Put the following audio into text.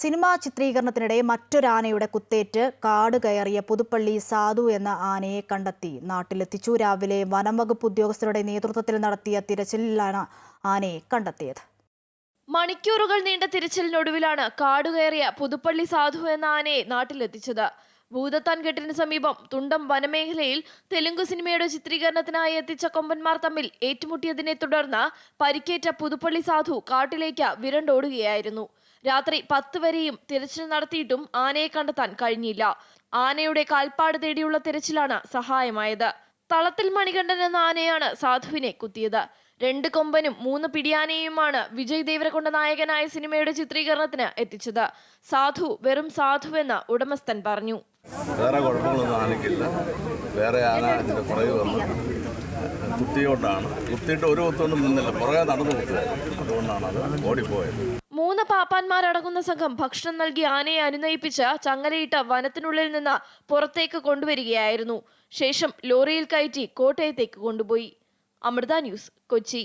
Cinema ചിത്രീകരണത്തിനിടെ മറ്റൊരാനയുടെ കുത്തേറ്റ് കാട് കയറിയ പുതുപ്പള്ളി സാധു എന്ന ആനയെ കണ്ടെത്തി. നാട്ടിലെത്തിച്ചു. രാവിലെ വനംവകുപ്പ് ഉദ്യോഗസ്ഥരുടെ നേതൃത്വത്തിൽ നടത്തിയ തിരച്ചിലിലാണ് ആനയെ കണ്ടെത്തിയത്. മണിക്കൂറുകൾ നീണ്ട തിരച്ചിലിനൊടുവിലാണ് കാടുകയറിയ പുതുപ്പള്ളി സാധു എന്ന ആനയെ നാട്ടിലെത്തിച്ചത്. ഭൂതത്താൻ കെട്ടിന് സമീപം തുണ്ടം വനമേഖലയിൽ തെലുങ്ക് സിനിമയുടെ ചിത്രീകരണത്തിനായി എത്തിച്ച കൊമ്പന്മാർ തമ്മിൽ ഏറ്റുമുട്ടിയതിനെ തുടർന്ന് പരിക്കേറ്റ പുതുപ്പള്ളി സാധു കാട്ടിലേക്ക് വിരണ്ടോടുകയായിരുന്നു. രാത്രി പത്ത് വരെയും തിരച്ചിൽ നടത്തിയിട്ടും ആനയെ കണ്ടെത്താൻ കഴിഞ്ഞില്ല. ആനയുടെ കാൽപ്പാട് തേടിയുള്ള തിരച്ചിലാണ് സഹായമായത്. തളത്തിൽ മണികണ്ഠൻ എന്ന ആനയാണ് സാധുവിനെ കുത്തിയത്. രണ്ട് കൊമ്പനും മൂന്ന് പിടിയാനയുമാണ് വിജയ് ദേവരകൊണ്ട നായകനായ സിനിമയുടെ ചിത്രീകരണത്തിന് എത്തിച്ചത്. സാധു വെറും സാധു സാധുവെന്ന് ഉടമസ്ഥൻ പറഞ്ഞു. വേറെ കുഴപ്പങ്ങളൊന്നും ആനയ്ക്കില്ല. വേറെ ആന ഇതിന്റെ പുറകെ വന്ന്. കുത്തിയോണ്ടാണ് കുത്തിയിട്ട് ഒരു കുത്തൊന്നും നിന്നില്ല. പുറകെ നടന്നു കുത്തുക അതുകൊണ്ടാണ് അത് ഓടിപ്പോയത്. മൂന്ന് പാപ്പാന്മാരടങ്ങുന്ന സംഘം ഭക്ഷണം നൽകി ആനയെ അനുനയിപ്പിച്ച് ചങ്ങലയിട്ട വനത്തിനുള്ളിൽ നിന്ന് പുറത്തേക്ക് കൊണ്ടുവരികയായിരുന്നു. ശേഷം ലോറിയിൽ കയറ്റി കോട്ടയത്തേക്ക് കൊണ്ടുപോയി. അമൃത ന്യൂസ് കൊച്ചി.